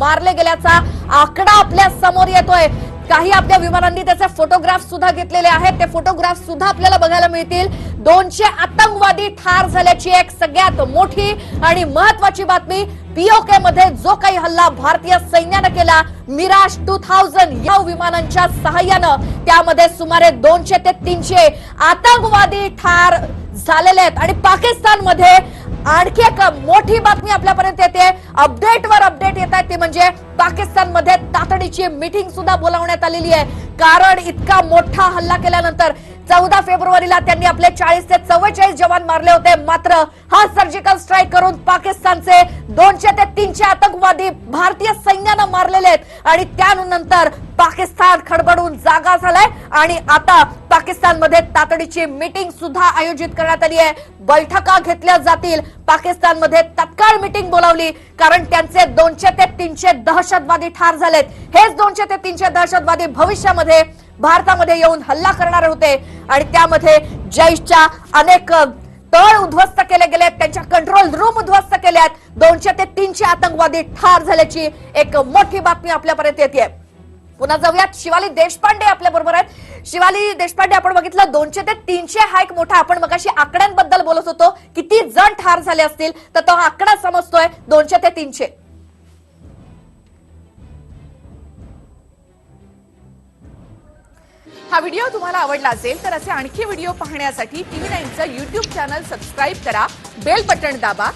मारले गेल्याचा आकडा आपल्यासमोर येतोय. काही आपल्या विमानांनी त्याचे फोटोग्राफ सुद्धा घेतलेले आहेत. ते फोटोग्राफ सुद्धा आपल्याला बघायला मिळतील. दोनशे आतंकवादी ठार झाल्याची एक सगळ्यात मोठी आणि महत्वाची बातमी पीओके मध्ये जो काही हल्ला भारतीय सैन्यानं केला मिराज टू थाउजंड या विमानांच्या सहाय्यानं त्यामध्ये सुमारे दोनशे ते तीनशे आतंकवादी ठार झालेले आहेत. आणि पाकिस्तानमध्ये आणखी एक मोठी बातमी आपल्यापर्यंत येते. अपडेटवर अपडेट वर ती म्हणजे पाकिस्तानमध्ये तातडीची मीटिंग सुद्धा बोलावण्यात आलेली आहे. कारण इतका मोठा हल्ला केल्यानंतर चौदा फेब्रुवारीला त्यांनी आपले चाळीस ते चव्वेचाळीस जवान मारले होते. मात्र हा सर्जिकल स्ट्राईक करून पाकिस्तानचे दोनशे ते तीनशे आतंकवादी भारतीय सैन्यानं मारलेले आहेत. आणि त्यानंतर पाकिस्तान खडबडून जागा झालाय आणि आता पाकिस्तानमध्ये तातडीची मीटिंग सुद्धा आयोजित करण्यात आली आहे. बैठका घेतल्या जातील. पाकिस्तानमध्ये तत्काळ मीटिंग बोलावली कारण त्यांचे दोनशे ते तीनशे दहशतवादी ठार झालेत. हेच दोनशे ते तीनशे दहशतवादी भविष्यामध्ये भारतामध्ये येऊन हल्ला करणार होते. आणि त्यामध्ये जैशच्या अनेक तळ उद्ध्वस्त केले गेले त्यांच्या कंट्रोल रूम उद्ध्वस्त केल्यात. दोनशे ते तीनशे आतंकवादी ठार झाल्याची एक मोठी बातमी आपल्यापर्यंत येते पुन्हा जाऊयात. शिवाली देशपांडे आपल्या बरोबर आहेत. शिवाली देशपांडे आपण बघितलं दोनशे ते तीनशे हा एक मोठा आपण मगाशी आकड्यांबद्दल बोलत होतो. किती जण ठार झाले असतील तर तो आकडा समजतोय. दोनशे ते तीनशे. हा व्हिडिओ तुम्हाला आवडला असेल तर असे आणखी व्हिडिओ पाहण्यासाठी टीव्ही नाईनचं युट्यूब चॅनल सबस्क्राईब करा. बेल बटन दाबा.